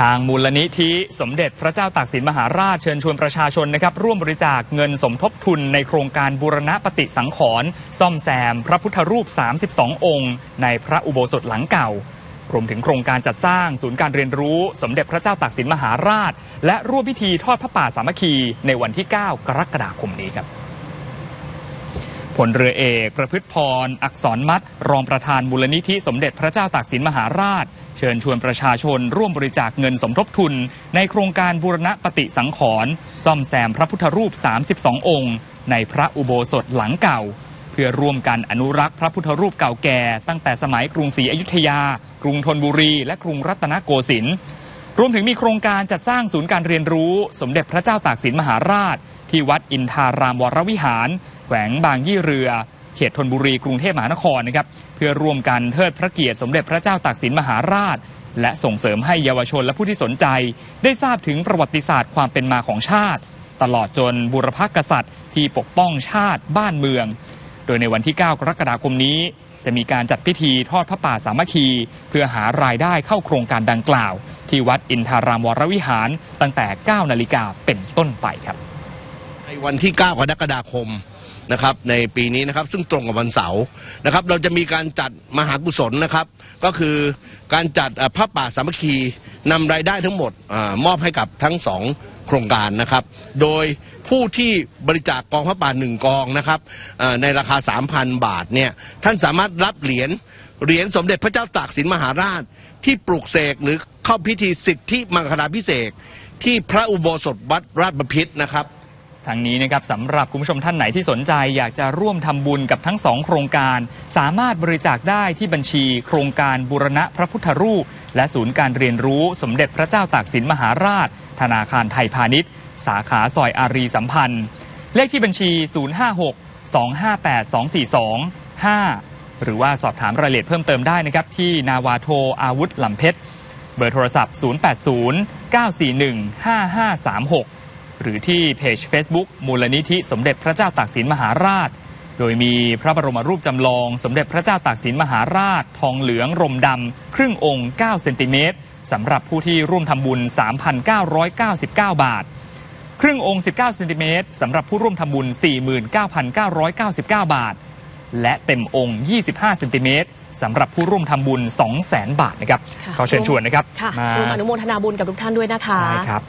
ทางมูลนิธิสมเด็จพระเจ้าตากสินมหาราชเชิญชวนประชาชนนะครับ ร่วมบริจาคเงินสมทบทุนในโครงการบูรณะปฏิสังขรณ์ซ่อมแซม พระพุทธรูป 32 องค์ ในพระอุโบสถหลังเก่ารวมถึงโครงการจัดสร้างศูนย์การเรียนรู้ สมเด็จพระเจ้าตากสินมหาราช และร่วมพิธีทอดพระป่าสามัคคีในวันที่ 9 กรกฎาคมนี้ครับ ลเรือเอก ประพฤติพร อักษรมัดรองประธานมูลนิธิสมเด็จพระเจ้าตากสินมหาราช เชิญชวนประชาชนร่วมบริจาคเงินสมทบทุน ในโครงการบูรณะปฏิสังขรณ์ซ่อมแซมพระพุทธรูป 32 องค์ ในพระอุโบสถหลังเก่า เพื่อร่วมกันอนุรักษ์พระพุทธรูปเก่าแก่ ตั้งแต่สมัยกรุงศรีอยุธยา กรุงธนบุรี และกรุงรัตนโกสินทร์รวมถึงมีโครงการจัดสร้างศูนย์การเรียนรู้ สมเด็จพระเจ้าตากสินมหาราช ที่วัดอินทารามวรวิหาร ขวงบางยี่เรือ เขตธนบุรีกรุงเทพมหานครนะครับเพื่อร่วมกันเทิดพระเกียรติสมเด็จพระเจ้าตากสินมหาราช และส่งเสริมให้เยาวชนและผู้ที่สนใจ ได้ทราบถึงประวัติศาสตร์ความเป็นมาของชาติ ตลอดจนบุรพกษัตริย์ที่ปกป้องชาติบ้านเมือง โดยในวันที่ 9 กรกฎาคมนี้ จะมีการจัดพิธีทอดพระป่าสามัคคี เพื่อหารายได้เข้าโครงการดังกล่าว ที่วัดอินทารามวรวิหารตั้งแต่ 9 นาฬิกาเป็นต้นไปครับในวันที่ 9 กรกฎาคม นะครับในปีนี้นะครับซึ่งตรงกับวันเสาร์นะครับเราจะมีการจัดมหากุศลนะครับ ก็คือการจัดเอ่อพระป่าสามัคคีนำรายได้ทั้งหมดอมอบให้กับทั้งสองโครงการนะครับ โดยผู้ที่บริจาคกองพระป่าหนึ่งกองนะครับในราคา 3,000 บาทเนี่ยท่านสามารถรับเหรียญเหรียญสมเด็จพระเจ้าตากสินมหาราช ที่ปลูกเสกหรือเข้าพิธีสิทธิมังคลาพิเศษที่พระอุโบสถวัดราชบพิตรนะครับ ทางนี้นะครับสำหรับคุณผู้ชมท่านไหนที่สนใจ อยากจะร่วมทำบุญกับทั้งสองโครงการ สามารถบริจาคได้ที่บัญชี โครงการบูรณะพระพุทธรูป และศูนย์การเรียนรู้สมเด็จพระเจ้าตากสินมหาราช ธนาคารไทยพาณิชย์ สาขาซอยอารีสัมพันธ์ เลขที่บัญชี 056 258 2425 5หรือว่าสอบถามรายละเอียดเพิ่มเติมได้นะครับที่นาวาโทอาวุธลำเพชรเบอร์โทรศัพท์ 080 941 5536 หรือที่เพจ Facebook มูลนิธิสมเด็จพระเจ้าตากสินมหาราช โดยมีพระบรมรูปจำลอง สมเด็จพระเจ้าตากสินมหาราช ทองเหลืองรมดำครึ่งองค์ 9 เซนติเมตรสำหรับผู้ที่ร่วมทำบุญ 3,999 บาท ครึ่งองค์ 19 เซนติเมตรสำหรับผู้ร่วมทำบุญ 49,999 บาท และเต็มองค์ 25 เซนติเมตรสำหรับผู้ร่วมทำบุญ 200,000 บาทนะครับค่ะขอเชิญชวนนะครับค่ะมาร่วมอนุโมทนาบุญกับทุกท่านด้วยนะคะ ใช่ครับ